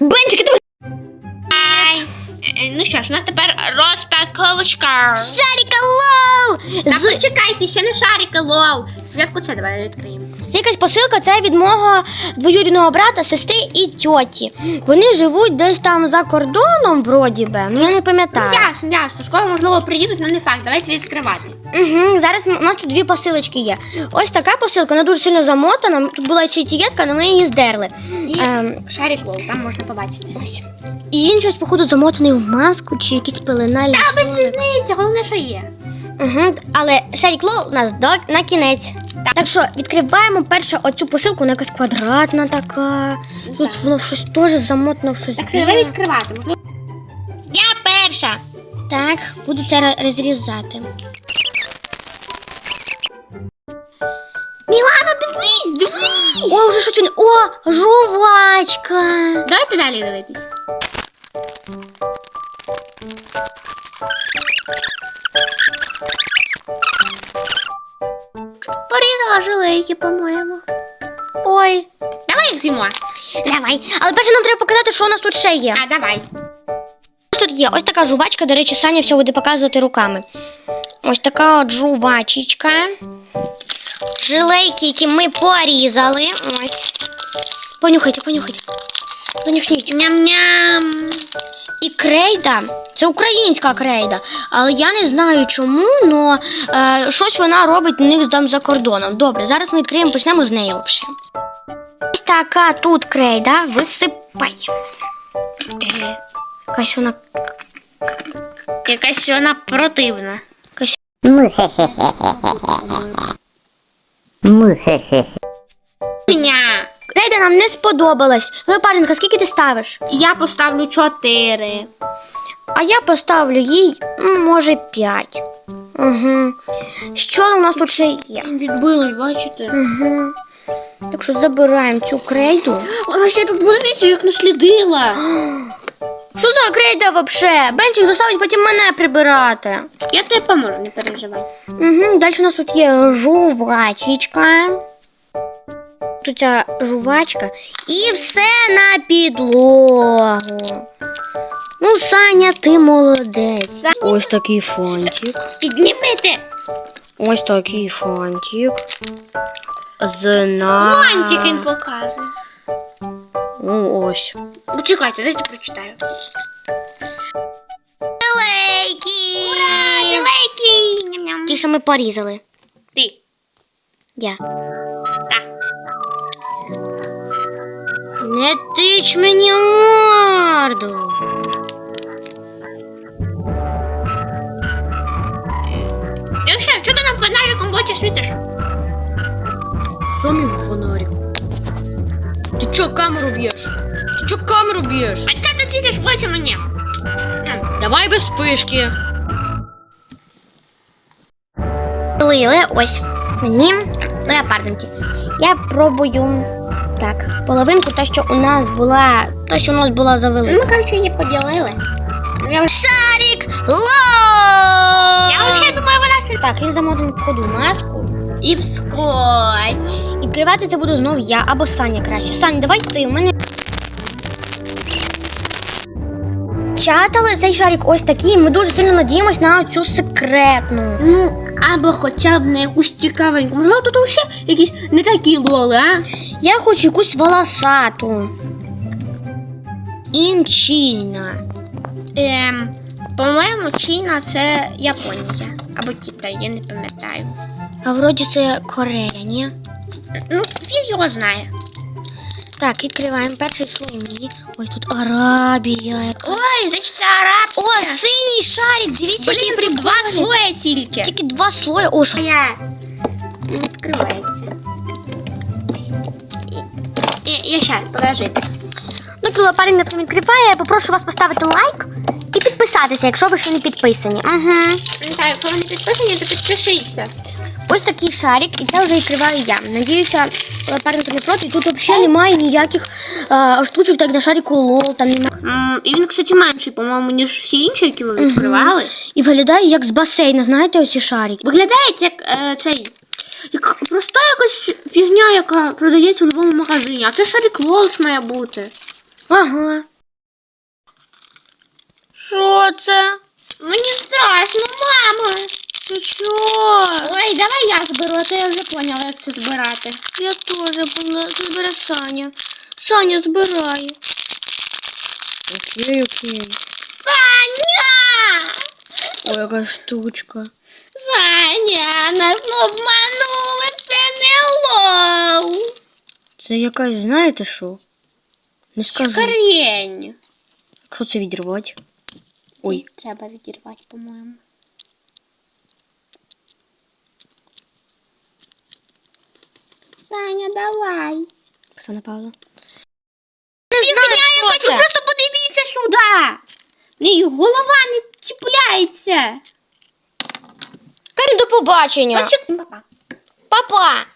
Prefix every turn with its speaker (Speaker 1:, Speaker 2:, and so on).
Speaker 1: Бенчики, ти
Speaker 2: Ну що ж, у нас тепер розпаковочка.
Speaker 1: Шарика лол!
Speaker 2: Та З... почекайте, ще не шарика лол. Святку це давай відкриємо.
Speaker 1: Це якась посилка, це від мого двоюрідного брата, сестри і тьоті. Вони живуть десь там за кордоном, вроді би. Ну я не пам'ятаю.
Speaker 2: Ну, ясно, ясно. Скоро можливо приїдуть, але не факт. Давайте відкривати.
Speaker 1: Угу, зараз у нас тут дві посилочки є. Ось така посилка, вона дуже сильно замотана. Тут була ще етикетка, але ми її здерли.
Speaker 2: І
Speaker 1: Ем,
Speaker 2: шарик лол, там можна побачити.
Speaker 1: ось. І він щось, походу, замотаний в маску чи якісь пеленальні.
Speaker 2: Та без різниці, головне, що є.
Speaker 1: Угу, але Шарік Лол у нас до, на кінець. Так. що відкриваємо перше оцю посилку, вона якась квадратна така. Тут
Speaker 2: Так.
Speaker 1: воно щось теж замотано щось.
Speaker 2: Так, все, відкривати.
Speaker 1: Я перша. Так, буду це розрізати. Вже щось. О, жувачка.
Speaker 2: Давайте далі дивитись. Порізала жилейки, по-моєму.
Speaker 1: Ой,
Speaker 2: Давай їх з'їмо.
Speaker 1: давай. Але перше нам треба показати, що у нас тут ще є.
Speaker 2: А, давай.
Speaker 1: Ось тут є ось така жувачка, до речі, Саня все буде показувати руками. Ось така от жувачечка. Жилейки, які ми порізали. Ось. Понюхайте, понюхайте. Понюхніть.
Speaker 2: Ням-ням.
Speaker 1: І крейда. Це українська крейда. Але я не знаю чому, але е, щось вона робить у них там за кордоном. Добре, зараз ми відкриємо, почнемо з неї взагалі. Ось така тут крейда. Висипай. Е, якась вона
Speaker 2: Якась вона противна. Ня.
Speaker 1: Крейда нам не сподобалась. Леопарденка, скільки ти ставиш?
Speaker 2: Я поставлю чотири.
Speaker 1: А я поставлю їй, м, може, 5. Угу. Що у нас тут ще є?
Speaker 2: Відбилось, бачите?
Speaker 1: Угу. Так що забираємо цю крейду.
Speaker 2: Вона ще тут була як наслідила.
Speaker 1: Що за крейда вообще? Бенчик заставить потім мене прибирати.
Speaker 2: Я тобі поможу, не переживай.
Speaker 1: Угу. Далі у нас тут є жувачечка. Тут ця жувачка. І все на підлогу. Ну, Саня, ти молодець.
Speaker 2: Саня.
Speaker 1: Ось такий фонтик.
Speaker 2: Піднімите.
Speaker 1: Ось такий фонтик. Зна.
Speaker 2: Мантик він показує.
Speaker 1: Ну, ось.
Speaker 2: Почекайте, дайте прочитаю.
Speaker 1: Лейки! Ті, що ми порізали.
Speaker 2: Ти.
Speaker 1: Я.
Speaker 2: Так.
Speaker 1: Не тич мені морду.
Speaker 2: І що, ти нам фонариком в очі світиш?
Speaker 1: Самі фонарик. Ти чо камеру б'єш? Б'єш?
Speaker 2: А чого ти світиш в очі мені?
Speaker 1: Давай без спишки. Лили, ось. Мені леопардинки. Я пробую. Так, половинку, та, що у нас була. Та, що у нас була завелика.
Speaker 2: Ми, коротше, її поділили. Я,
Speaker 1: Шарик лол!
Speaker 2: я взагалі думаю, вона с-
Speaker 1: Так, він замотаний в маску.
Speaker 2: І в скотч.
Speaker 1: І відкривати це буду знов я або Саня краще. Саня, давай ти, у мене. Чат, цей шарик ось такий. Ми дуже сильно надіємось на цю секретну.
Speaker 2: Ну, або хоча б на якусь цікавеньку. Можливо, тут взагалі якісь не такі лоли, а?
Speaker 1: Я хочу якусь волосату. Інчільна.
Speaker 2: Ем, по-моєму, Чіна це Японія. Або Китай, я не пам'ятаю.
Speaker 1: А вроді це Корея, ні?
Speaker 2: Ну, він його знає.
Speaker 1: Так, відкриваємо перший слой мені. Ой, тут Арабія.
Speaker 2: Ой, значить, це арабська.
Speaker 1: О, синій шарик, дивіться, який
Speaker 2: Блін, тут два
Speaker 1: прикольний.
Speaker 2: слоя тільки.
Speaker 1: Тільки два слої. О, що?
Speaker 2: Я. Не відкривається. Я, я щас, подождите.
Speaker 1: Ну, коли парень на тому відкриває, я попрошу вас поставити лайк і підписатися, якщо ви ще не підписані. Угу.
Speaker 2: Так, якщо ви не підписані, то підпишіться.
Speaker 1: Ось такий шарик, і це вже відкриваю я. Надіюся, парень не проти. Тут взагалі немає ніяких е, штучок, так як на шарику лол, там немає.
Speaker 2: М, і він, кстати, менший, по-моєму, ніж всі інші, які ви відкривали.
Speaker 1: І виглядає як з басейну, знаєте, оці шарики.
Speaker 2: Виглядає як е, цей. Яка проста якась фігня, яка продається в будь-якому магазині. А це Шарік Волс має бути.
Speaker 1: Ага. Що це?
Speaker 2: Мені страшно, мама.
Speaker 1: Ти чого?
Speaker 2: Ой, давай я зберу, а то я вже поняла, як це збирати.
Speaker 1: Я теж була. Це збере Саня. Саня збирає. Окей, окей.
Speaker 2: Саня!
Speaker 1: Ой, яка штучка.
Speaker 2: Саня, нас обманули, це не лол.
Speaker 1: Це якась, знаєте що? Не скажу.
Speaker 2: Корінь.
Speaker 1: Що це відірвати? Ой.
Speaker 2: Треба відірвати, по-моєму. Саня, давай.
Speaker 1: Оксана Павло.
Speaker 2: Якась,
Speaker 1: це?
Speaker 2: просто подивіться сюди. В голова не чіпляється.
Speaker 1: Карін, до побачення.
Speaker 2: Папа.
Speaker 1: Папа.